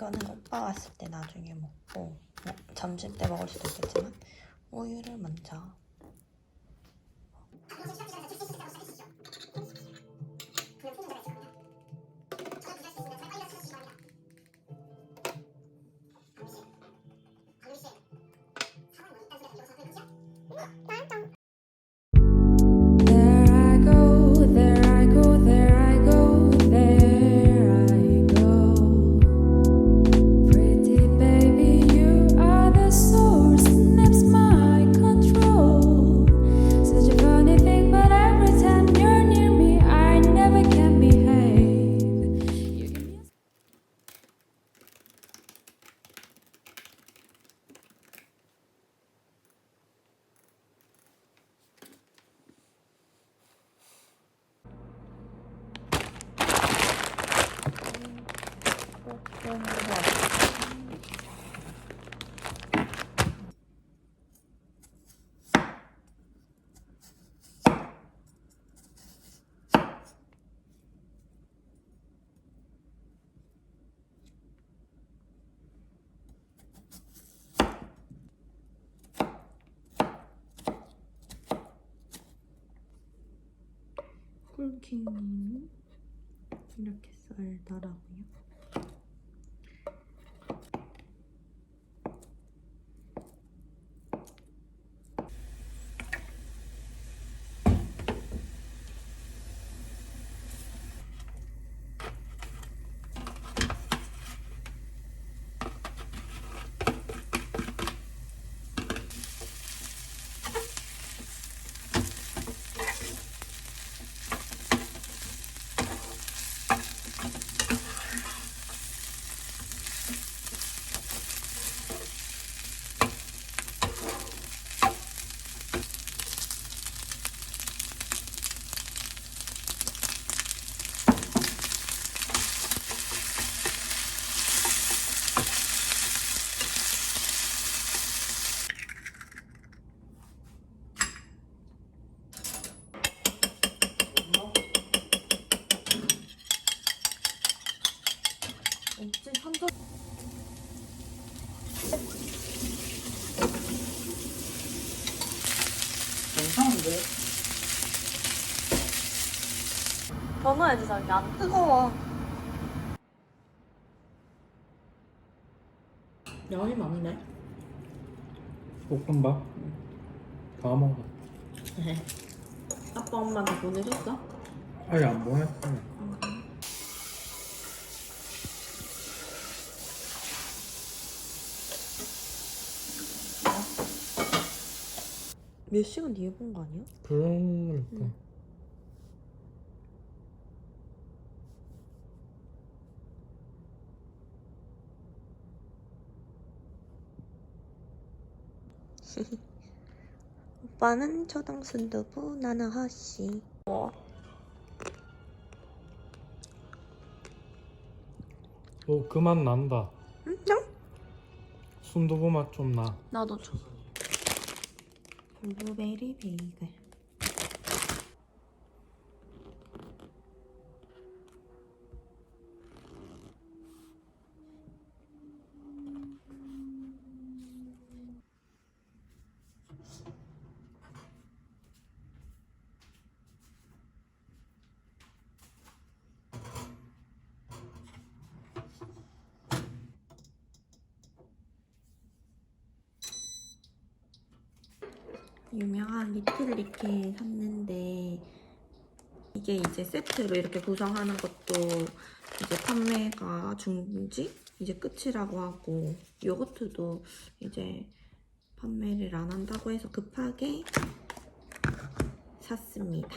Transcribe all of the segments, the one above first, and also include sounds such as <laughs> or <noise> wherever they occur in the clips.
이거는 오빠 왔을 때 나중에 먹고 뭐, 점심 때 먹을 수도 있겠지만 우유를 먼저. There 꿀킹님은 이렇게 썰더라고요. 없지 한점 괜찮은데? 더 넣어야지 저기 안 뜨거워. 양이 많네. 볶음밥 다 먹어 아빠 엄마한테 보내줬어? 아예 안 보냈어 몇 시간 뒤에 본 거 아니야? 그러니까 <laughs> 오빠는 초당 순두부, 나는 허씨. 어, 그맛 난다 응? 순두부 맛 좀 나. 나도 줘. 블루베리 베이글. 유명한 리틀 리케 샀는데 이게 이제 세트로 이렇게 구성하는 것도 이제 판매가 중지 이제 끝이라고 하고 요거트도 이제 판매를 안 한다고 해서 급하게 샀습니다.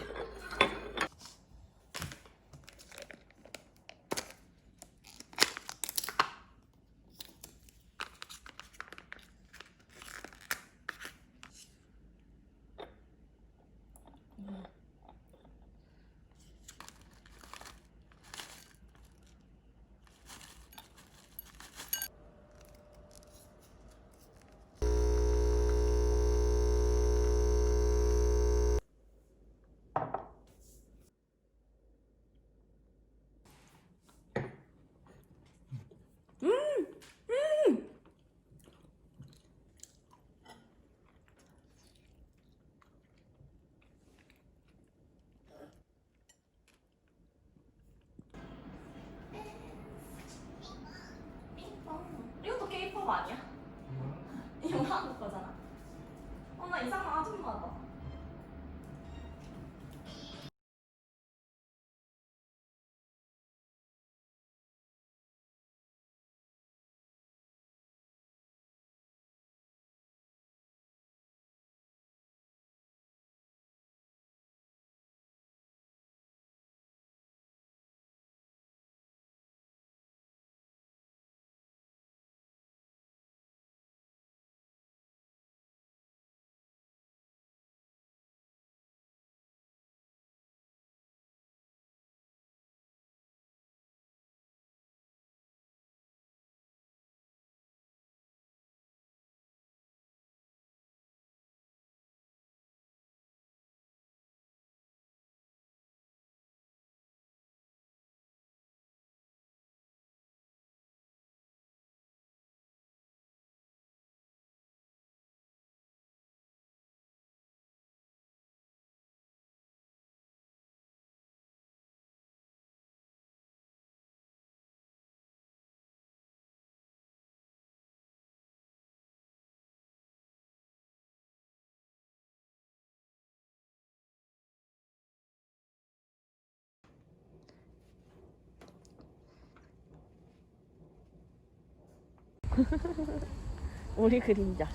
<laughs> 우리 그림자.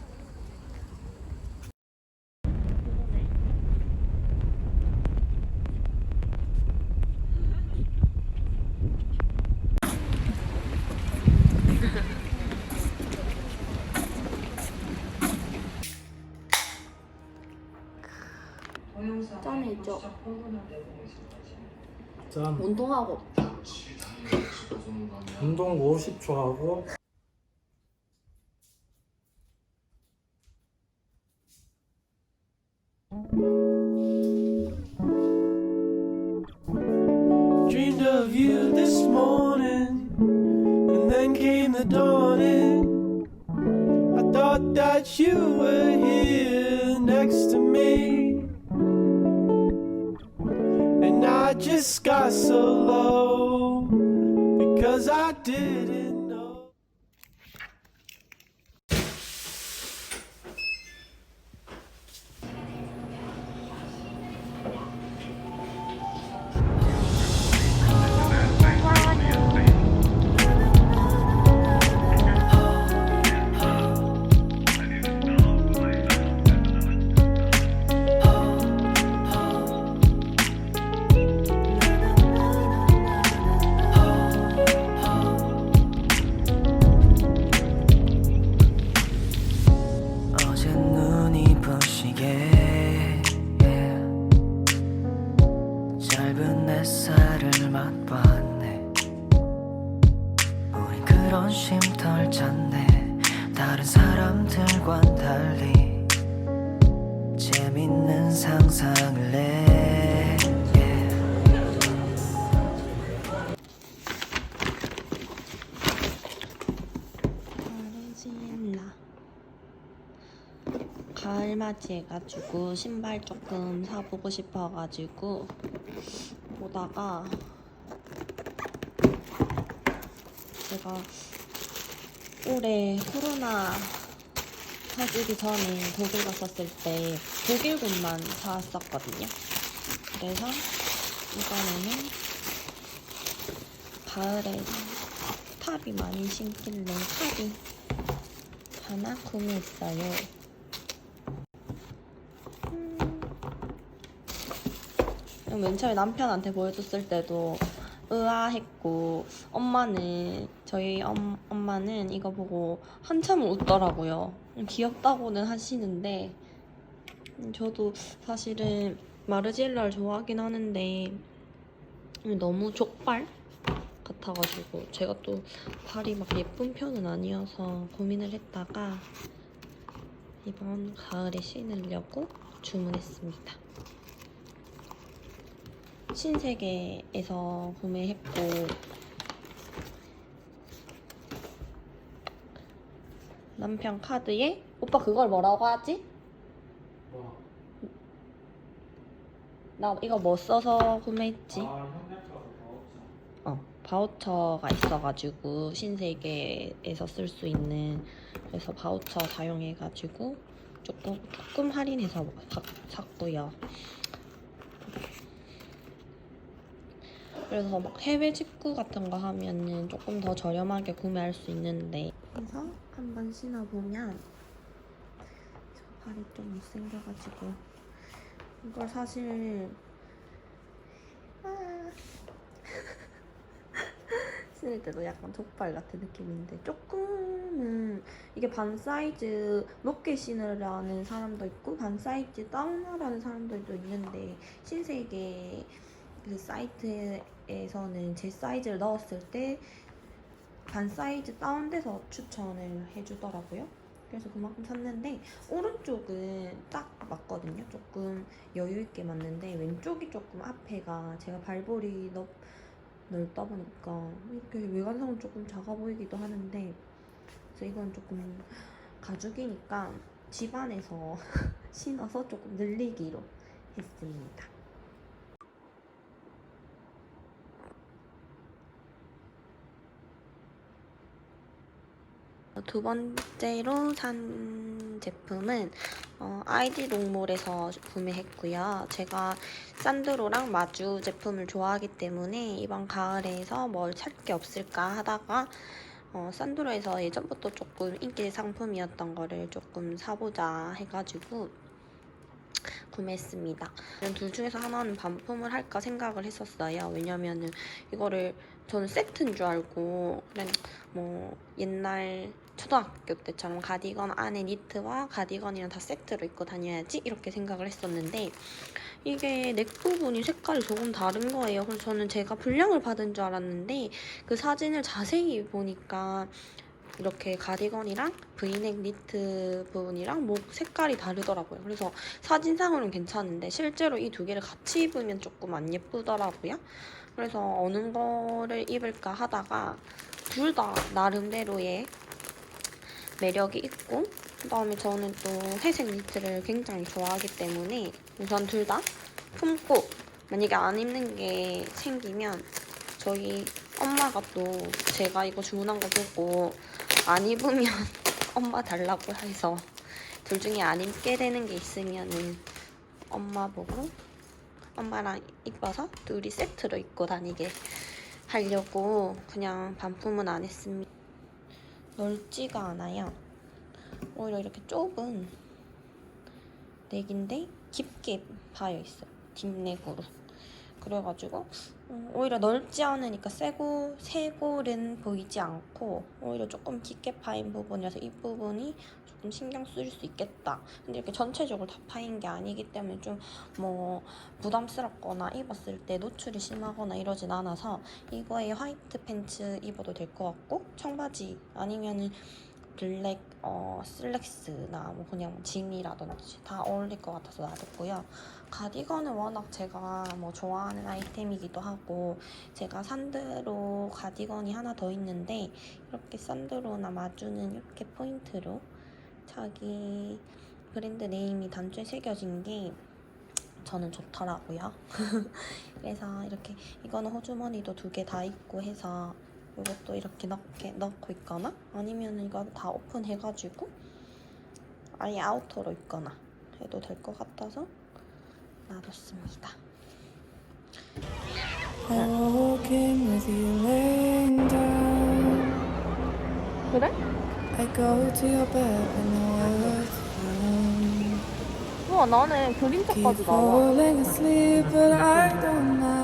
짠해죠. 짠. 운동하고 운동 50초 하고 just got so low because I didn't 상상을 해 가르지나 가을 맞이해가지고 신발 조금 사보고 싶어가지고 보다가 제가 올해 코로나 터지기 전에 독일 갔었을 때 독일 옷만 사왔었거든요. 그래서 이번에는 가을에 탑이 많이 신길래 탑이 하나 구매했어요. 음. 맨 처음에 남편한테 보여줬을 때도 의아했고 엄마는 저희 엄, 엄마는 이거 보고 한참을 웃더라고요. 귀엽다고는 하시는데 음, 저도 사실은 마르지엘라를 좋아하긴 하는데 너무 족발 같아가지고 제가 또 발이 막 예쁜 편은 아니어서 고민을 했다가 이번 가을에 신으려고 주문했습니다. 신세계에서 구매했고 남편 카드에 오빠 그걸 뭐라고 하지? 나 이거 뭐 써서 구매했지? 어, 바우처가 있어가지고 신세계에서 쓸 수 있는 그래서 바우처 사용해가지고 조금 조금 할인해서 사- 샀고요. 그래서 막 해외 직구 같은 거 하면은 조금 더 저렴하게 구매할 수 있는데 그래서 한번 신어보면 저 발이 좀 못생겨가지고 이걸 사실 아. <laughs> 신을 때도 약간 족발 같은 느낌인데 조금은 이게 반 사이즈 높게 신으라는 사람도 있고 반 사이즈 다운하라는 사람들도 있는데 신세계 그 사이트에서는 제 사이즈를 넣었을 때 반 사이즈 다운돼서 추천을 해주더라고요. 그래서 그만큼 샀는데 오른쪽은 딱 맞거든요. 조금 여유 있게 맞는데 왼쪽이 조금 앞에가 제가 발볼이 넓, 넓다 보니까 이렇게 외관상은 조금 작아 보이기도 하는데 그래서 이건 조금 가죽이니까 집안에서 <laughs> 신어서 조금 늘리기로 했습니다. 두 번째로 산 제품은 어, 아이디 롱몰에서 구매했고요. 제가 산드로랑 마주 제품을 좋아하기 때문에 이번 가을에서 뭘 살 게 없을까 하다가 어, 산드로에서 예전부터 조금 인기 상품이었던 거를 조금 사보자 해가지고 구매했습니다. 둘 중에서 하나는 반품을 할까 생각을 했었어요. 왜냐면은 이거를 저는 세트인 줄 알고 뭐 옛날 초등학교 때처럼 가디건 안에 니트와 가디건이랑 다 세트로 입고 다녀야지 이렇게 생각을 했었는데 이게 넥 부분이 색깔이 조금 다른 거예요. 그래서 저는 제가 분량을 받은 줄 알았는데 그 사진을 자세히 보니까 이렇게 가디건이랑 브이넥 니트 부분이랑 목 색깔이 다르더라고요. 그래서 사진상으로는 괜찮은데 실제로 이 두 개를 같이 입으면 조금 안 예쁘더라고요. 그래서 어느 거를 입을까 하다가 둘 다 나름대로의 매력이 있고 그다음에 저는 또 회색 니트를 굉장히 좋아하기 때문에 우선 둘 다 품고 만약에 안 입는 게 생기면 저희 엄마가 또 제가 이거 주문한 거 보고 안 입으면 <laughs> 엄마 달라고 해서 둘 중에 안 입게 되는 게 있으면은 엄마 보고 엄마랑 입어서 둘이 세트로 입고 다니게 하려고 그냥 반품은 안 했습니다. 넓지가 않아요. 오히려 이렇게 좁은 넥인데 깊게 파여 있어요. 딥넥으로. 그래가지고 음, 오히려 넓지 않으니까 세고 쇄골은 보이지 않고 오히려 조금 깊게 파인 부분이라서 이 부분이 조금 신경 쓰일 수 있겠다. 근데 이렇게 전체적으로 다 파인 게 아니기 때문에 좀 뭐 부담스럽거나 입었을 때 노출이 심하거나 이러진 않아서 이거에 화이트 팬츠 입어도 될 것 같고 청바지 아니면은 블랙 어, 슬랙스나 뭐 그냥 진이라든지 다 어울릴 것 같아서 놔뒀고요. 가디건은 워낙 제가 뭐 좋아하는 아이템이기도 하고 제가 산드로 가디건이 하나 더 있는데 이렇게 산드로나 마주는 이렇게 포인트로 자기 브랜드 네임이 단추에 새겨진 게 저는 좋더라고요. <laughs> 그래서 이렇게 이거는 호주머니도 두 개 다 있고 해서 이것도 이렇게 넣게, 넣고 있거나 아니면 이거 다 오픈해가지고 아예 아우터로 입거나 해도 될 것 같아서 놔뒀습니다. Walking with you laying down. 그래? I go to your bed when the world's found. 우와 나는 Keep 그림자까지 나와. falling asleep, but I don't mind.